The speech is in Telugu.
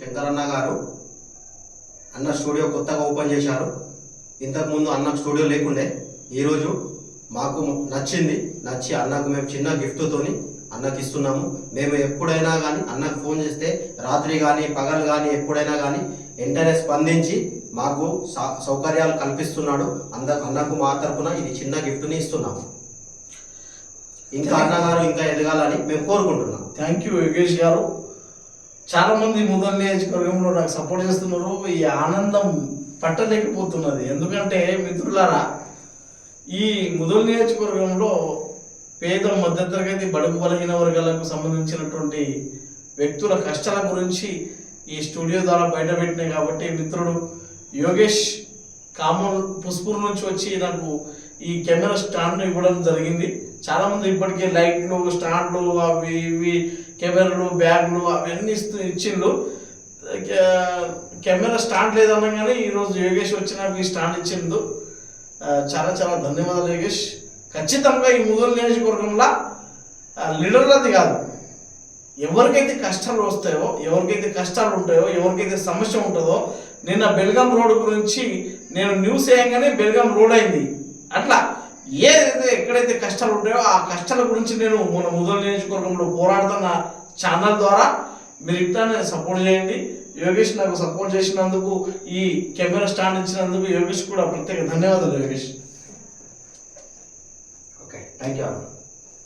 శంకరన్న గారు అన్న స్టూడియో కొత్తగా ఓపెన్ చేశారు. ఇంతకుముందు అన్న స్టూడియో లేకుండే ఈరోజు మాకు నచ్చింది. నచ్చి అన్నకు మేము చిన్న గిఫ్ట్తోని అన్నకి ఇస్తున్నాము. మేము ఎప్పుడైనా కానీ అన్నకు ఫోన్ చేస్తే రాత్రి కానీ పగలు కానీ ఎప్పుడైనా కానీ వెంటనే స్పందించి మాకు సౌ- సౌకర్యాలు కల్పిస్తున్నాడు. అంద అన్నకు మా తరపున ఇది చిన్న గిఫ్ట్ని ఇస్తున్నాము. ఇంకా అన్నగారు ఇంకా ఎదగాలని మేము కోరుకుంటున్నాం. థ్యాంక్ యూ యోగేష్ గారు. చాలా మంది ముదల్ నియోజకవర్గంలో నాకు సపోర్ట్ చేస్తున్నారు. ఈ ఆనందం పట్టలేకపోతున్నది. ఎందుకంటే మిత్రులారా ఈ ముదల్ నియోజకవర్గంలో పేద మధ్యతరగతి బడుగు బలహీన వర్గాలకు సంబంధించినటువంటి వ్యక్తుల కష్టాల గురించి ఈ స్టూడియో ద్వారా బయటపెట్టినాయి కాబట్టి మిత్రుడు యోగేష్ కామన్ పుష్పూర్ నుంచి వచ్చి నాకు ఈ కెమెరా స్టాండ్ ఇవ్వడం జరిగింది. చాలా మంది ఇప్పటికే లైట్లు స్టాండ్లు అవి ఇవి కెమెరాలు బ్యాగులు అవన్నీ ఇస్తూ ఇచ్చిండు కెమెరా స్టాండ్ లేదన్నా కానీ ఈరోజు యోగేష్ వచ్చి నాకు ఈ స్టాండ్ ఇచ్చిండు. చాలా చాలా ధన్యవాదాలు యోగేష్. ఖచ్చితంగా ఈ ముదల్ నియోజకవర్గంలో ఆ, లీడర్లది కాదు. ఎవరికైతే కష్టాలు వస్తాయో ఎవరికైతే కష్టాలు ఉంటాయో ఎవరికైతే సమస్య ఉంటుందో నిన్న బెల్గాం రోడ్ గురించి నేను న్యూస్ వేయంగానే బెల్గాం రోడ్ అయింది. అట్లా ఏదైతే ఎక్కడైతే కష్టాలు ఉంటాయో ఆ కష్టాల గురించి నేను మన ముదల్ నియోజకవర్గంలో పోరాడుతున్న ఛానల్ ద్వారా మీరు ఇట్లానే సపోర్ట్ చేయండి. యోగేష్ నాకు సపోర్ట్ చేసినందుకు ఈ కెమెరా స్టాండ్ ఇచ్చినందుకు యోగేష్ కూడా ప్రత్యేక ధన్యవాదాలు యోగేష్. Okay thank you